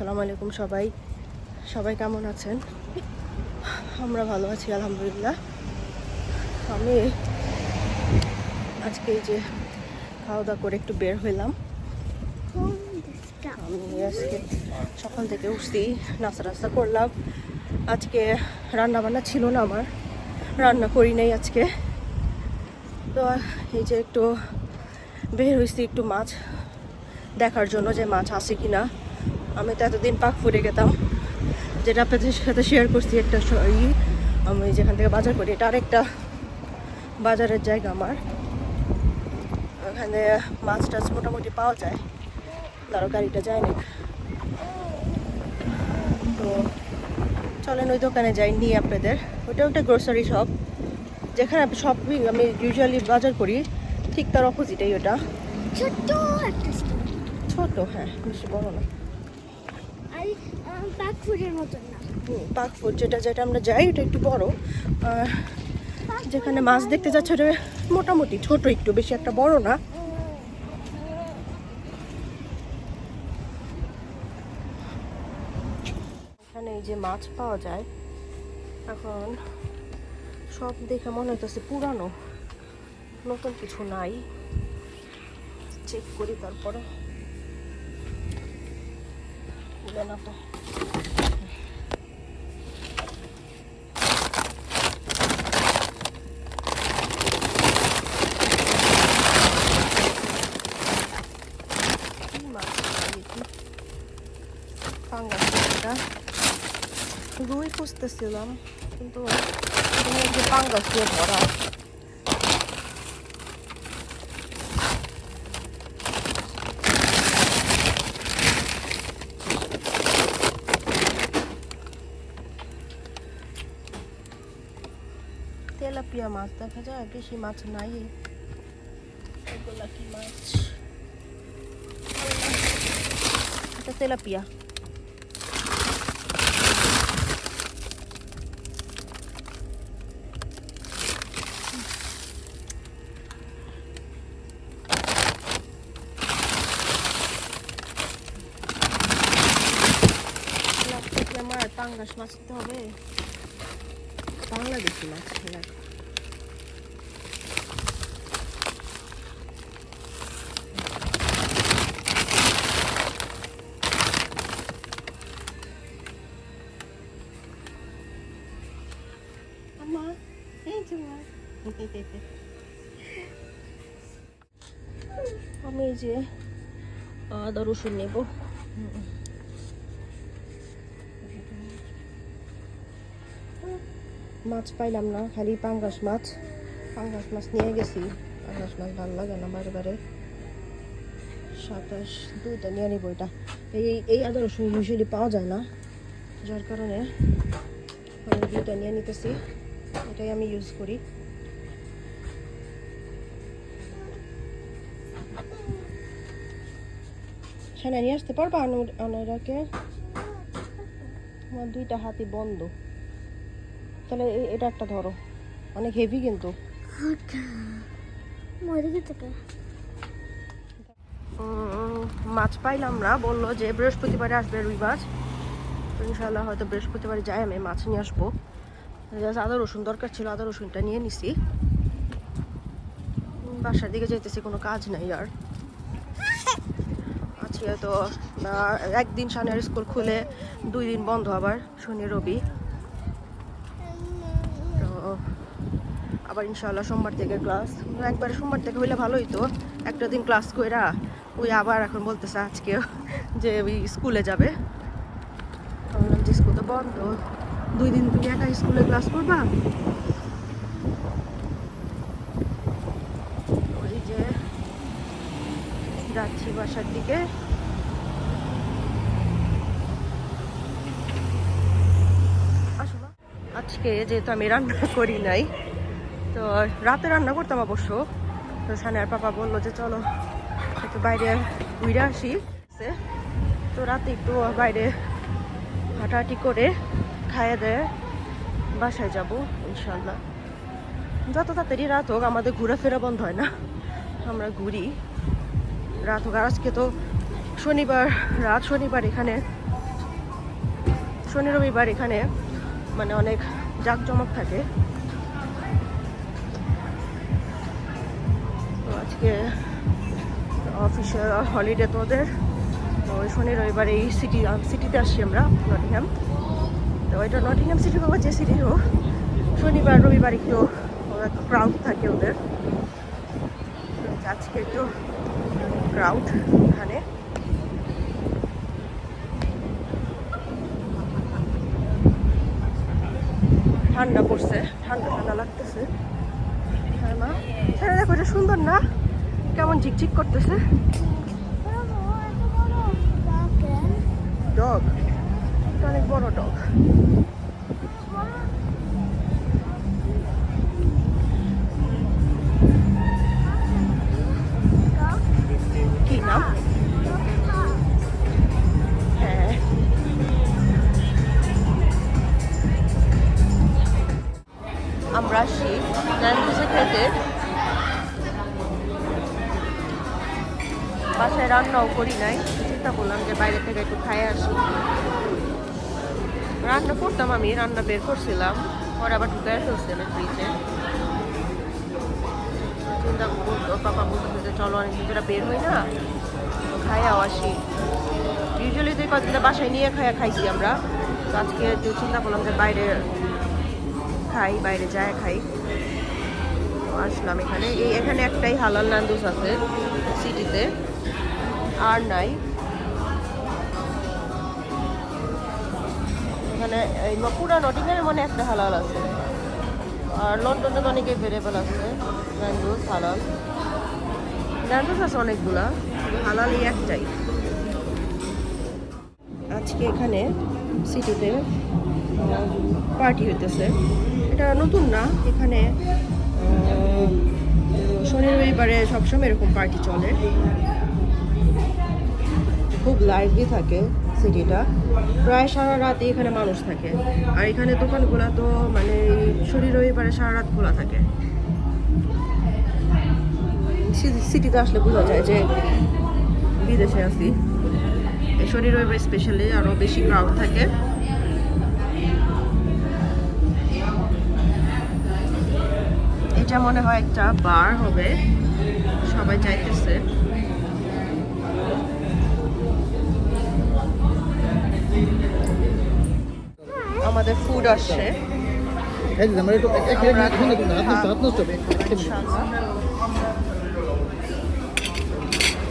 আসসালামু আলাইকুম সবাই। সবাই কেমন আছেন? আমরা ভালো আছি, আলহামদুলিল্লাহ। আমি আজকে এই যে খাওয়া দাওয়া করে একটু বের হইলাম। আমি আজকে সকাল থেকে উঠছি, নাস্তা টাস্তা করলাম। আজকে রান্না বান্না ছিল না আমার। রান্না করি নাই আজকে। তো এই যে একটু বের হয়েছি একটু মাছ দেখার জন্য যে মাছ আছে কিনা। আমি তো এতদিন পাক ফুটে গেতাম। যেটা আপনাদের সাথে শেয়ার করছি একটা ই আমি যেখান থেকে বাজার করি এটা আরেকটা বাজারের জায়গা আমার। ওখানে মাছ টাছ মোটামুটি পাওয়া যায়। ধরো গাড়িটা যায় না। তো চলেন ওই দোকানে যাই নিয়ে আপনাদের। ওটা একটা গ্রোসারি শপ যেখানে শপিং আমি ইউজুয়ালি বাজার করি ঠিক তার অপোজিটেই ওটা। ছোট হ্যাঁ বেশি বড় না। আর পাকফুডের মতন যেটা যেটা আমরা যাই, ওটা একটু বড়। যেখানে মাছ দেখতে যাচ্ছে, ওটা মোটামুটি ছোট, একটু বেশি একটা বড় না। এখানে এই যে মাছ পাওয়া যায়, এখন সব দেখে মনে হইতেছে পুরানো। নতুন কিছু নাই। চেক করি তারপরে। খুলে না তো কি মাছ দেখি পাঙ্গাস মাছটা রুই খুঁজতেছিলাম কিন্তু এখানে তেলাপিয়া মাছ দেখা যায়, বেশি মাছ নাই। মাছ? তেলাপিয়া। আমার মাছ নিতে হবে? বাংলাদেশি মাছ আমি যে, আদা রসুন নেব। মাছ পাইলাম না, খালি পাঙ্গাস মাছ। পাঙ্গাস মাছ নিয়ে গেছি। পাঙ্গাস মাছ ভালো লাগে না বারে সাতাশ, দুইটা নিয়ে নিব এটা। এই এই আদা রসুন ইউজুয়ালি পাওয়া যায় না। যার কারণে আমি দুইটা নিয়ে নিতেছি। এটাই আমি ইউজ করি। সেনা নিয়ে আসতে পারবা আনারাকে আমার দুইটা হাতি বন্ধ। তাহলে এটা একটা ধরো। অনেক হেভি কিন্তু। মাছ পাইলাম না বলল যে বৃহস্পতিবারে আসবে রুই মাছ। ইনশাল্লাহ হয়তো বৃহস্পতিবারে যাই আমি মাছ নিয়ে আসব। আদা রসুন দরকার ছিল, আদা রসুনটা নিয়ে নিছি। বাসার দিকে যেতেছি কোনো কাজ নাই আর। আজকে তো আহ, একদিন সানের স্কুল খুলে দুই দিন বন্ধ আবার শনি রবি। তো আবার ইনশাল্লাহ সোমবার থেকে ক্লাস। একবারে সোমবার থেকে হইলে ভালোই তো। একটা দিন ক্লাস কইরা ওই আবার এখন বলতেছে আজকে যে ওই স্কুলে যাবে। যে স্কুল তো বন্ধ। দুই দিন তুমি একা স্কুলে ক্লাস করবা? ওই যে যাচ্ছি বাসার দিকে আসো না। আজকে যেহেতু আমি রান্না করি নাই, তো রাতে রান্না করতাম অবশ্য। তো সানের পাপা বলল যে, চলো একটু বাইরে ঘুরে আসি। তো রাতে একটু বাইরে হাঁটাহাঁটি করে খাইয়ে দেয় বাসায় যাব ইনশাল্লাহ যত তাড়াতাড়ি রাত হোক, আমাদের ঘোরাফেরা বন্ধ হয় না। আমরা ঘুরি। রাত হোক আজকে তো শনিবার, রাত শনিবার এখানে, শনি রবিবার এখানে মানে অনেক জাঁকজমক থাকে। তো আজকে অফিসে হলিডে তো ওদের। ওই শনি রবিবার এই সিটি সিটিতে আসছি আমরা নটিংহাম তো এটা নটিংহাম সিটি হোক যে সিটি হোক, শনিবার, রবিবার একটু ক্রাউড থাকে ওদের। আজকে একটু ক্রাউড এখানে ঠান্ডা পড়ছে, ঠান্ডা ঠান্ডা লাগতেছে। হ্যাঁ মা। হ্যাঁ দেখো, এটা সুন্দর না? কেমন ঝিকঝিক করতেছে? ডগ অনেক বড় ডগ রান্নাও করি নাই। চিন্তা করলাম যে বাইরে থেকে একটু খাই আসি। রান্না করতাম আমি, রান্না বের করছিলাম। পরে আবার ঢুকে ফেলছি আমি ফ্রিজে চিন্তা করতো, পাপা বলতেছে যে চলো অনেক ধরে বের হই না। খাইয়াও আসি। ইউজুয়ালি তো এই কদিন বাসায় নিয়ে খাইয়া খাইছি আমরা। তো আজকে একটু চিন্তা করলাম যে বাইরে খাই, বাইরে যায় খাই। আসলাম এখানে। এই এখানে একটাই হালাল নান্দুস আছে সিটিতে আর নাই। এখানে এই পুরা নটিংহামের মনে একটা হালাল আছে। আর লন্ডনে তো অনেক অ্যাভেলেবেল আছে। ন্যান্ডুস হালাল। ন্যান্ডুস আছে অনেকগুলা। হালাল এই একটাই। আজকে এখানে সিটিতে পার্টি হইতেছে। এটা নতুন না। এখানে শনি রবিবারে সবসময় এরকম পার্টি চলে। খুব লাইভলি থাকে সিটিটা। প্রায় সারা রাতই এখানে মানুষ থাকে। আর এখানে দোকানগুলো তো মানে শনি, রবিবারে সারা রাত খোলা থাকে। সিটিতে আসলে বোঝা যায় যে বিদেশে আসি শনি, রবিবার স্পেশালি আরও বেশি ক্রাউড থাকে। এটা মনে হয় একটা বার হবে। সবাই চাইতেছে নষ্ট হবে ইনশাআল্লাহ।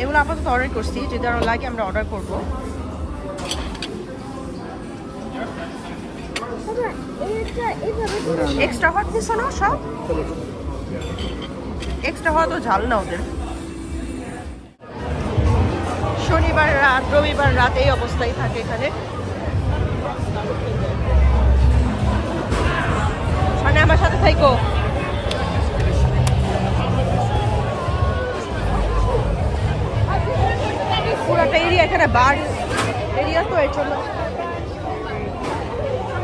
এগুলো আপাতত অর্ডার করছি যদি আরও লাগে আমরা অর্ডার করব। এক্সট্রা হট দিছো না সব? এক্সট্রা তো ঝাল না ওদের। শনিবার রাত রবিবার রাতেই অবস্থায় থাকে এখানে। থাইকো। পুরাটা এরিয়া এখানে বার এরিয়া তো, এর জন্য।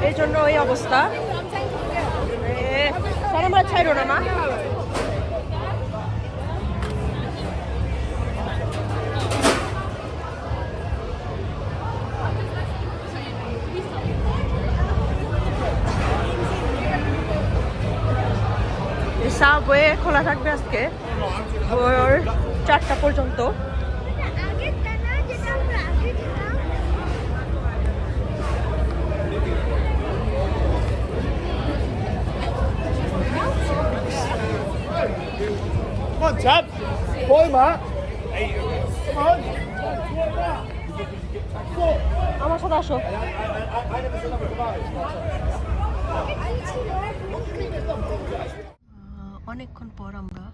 এর জন্য ওই অবস্থা। সারা মাছ ছাইরো না, মা? সাবওয়ে খোলা থাকবে আজকে। ভোর চারটা পর্যন্ত. আমার সাথে আসো। অনেকক্ষণ পর আমরা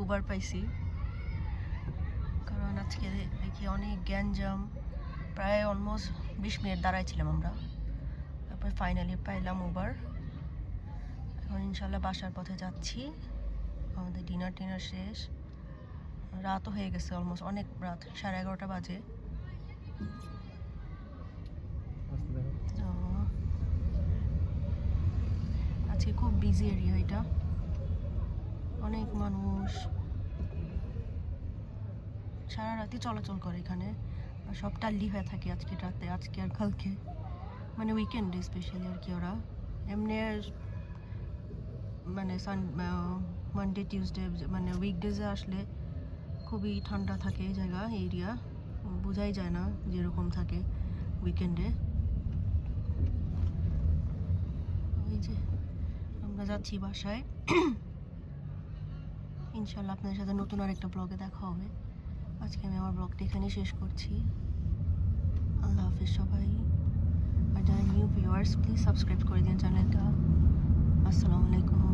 উবার পাইছি। কারণ আজকে দেখি অনেক গ্যাঞ্জাম প্রায় অলমোস্ট বিশ মিনিট দাঁড়াইছিলাম আমরা। তারপরে ফাইনালি পাইলাম উবার এখন ইনশাল্লাহ বাসার পথে যাচ্ছি। আমাদের ডিনার টিনার শেষ। রাতও হয়ে গেছে অলমোস্ট অনেক রাত সাড়ে এগারোটা বাজে। আজকে খুব বিজি এরিয়া এটা। অনেক মানুষ। সারা রাতই চলাচল করে এখানে। সব টাল্লি হয়ে থাকে আজকে রাতে, আজকে আর কালকে। মানে উইকেন্ডে স্পেশালি আর কি ওরা। এমনি মানে সান মানডে টিউসডে মানে উইকডেজে আসলে খুবই ঠান্ডা থাকে এই জায়গা এরিয়া বোঝাই যায় না যেরকম থাকে উইকেন্ডে ওই যে, আমরা যাচ্ছি বাসায়। ইনশাল্লাহ আপনাদের সাথে নতুন আর একটা ব্লগে দেখা হবে। আজকে আমি আমার ব্লগটা এখানে শেষ করছি। আল্লাহ হাফিজ সবাই। আর যারা নিউ ভিউয়ার্স প্লিজ সাবস্ক্রাইব করে দিন চ্যানেলটা আসসালামু আলাইকুম।